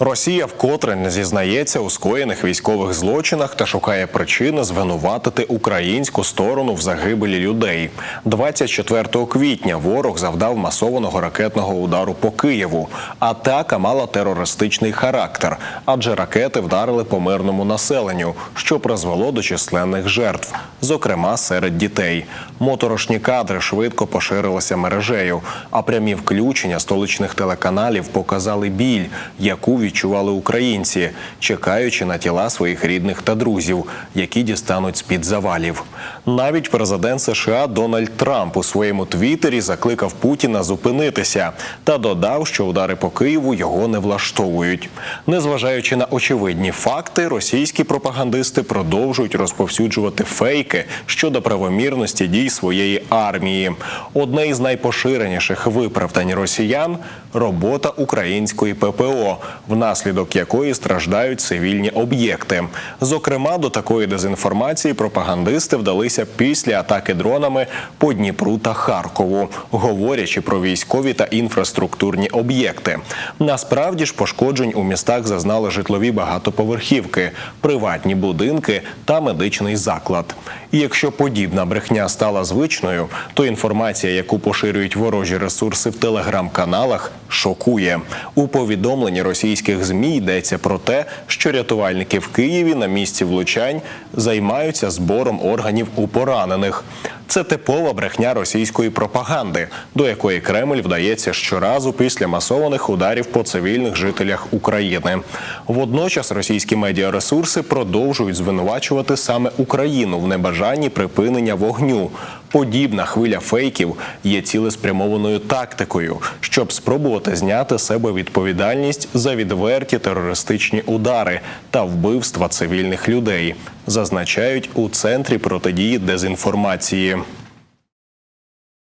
Росія вкотре не зізнається у скоєних військових злочинах та шукає причини звинуватити українську сторону в загибелі людей. 24 квітня ворог завдав масованого ракетного удару по Києву. Атака мала терористичний характер, адже ракети вдарили по мирному населенню, що призвело до численних жертв, зокрема серед дітей. Моторошні кадри швидко поширилися мережею, а прямі включення столичних телеканалів показали біль, яку відчували українці, чекаючи на тіла своїх рідних та друзів, які дістануть з під завалів. Навіть президент США Дональд Трамп у своєму твіттері закликав Путіна зупинитися та додав, що удари по Києву його не влаштовують. Незважаючи на очевидні факти, російські пропагандисти продовжують розповсюджувати фейки щодо правомірності дій своєї армії. Одне із найпоширеніших виправдань росіян робота української ППО, внаслідок якої страждають цивільні об'єкти. Зокрема, до такої дезінформації пропагандисти вдалися після атаки дронами по Дніпру та Харкову, говорячи про військові та інфраструктурні об'єкти. Насправді ж пошкоджень у містах зазнали житлові багатоповерхівки, приватні будинки та медичний заклад. І якщо подібна брехня стала звичною, то інформація, яку поширюють ворожі ресурси в телеграм-каналах, шокує. У повідомленні російських змі йдеться про те, що рятувальники в Києві на місці влучань займаються збором органів у поранених. Це типова брехня російської пропаганди, до якої Кремль вдається щоразу після масованих ударів по цивільних жителях України. Водночас російські медіаресурси продовжують звинувачувати саме Україну в небажанні припинення вогню. Подібна хвиля фейків є цілеспрямованою тактикою, щоб спробувати зняти з себе відповідальність за відверті терористичні удари та вбивства цивільних людей, зазначають у центрі протидії дезінформації.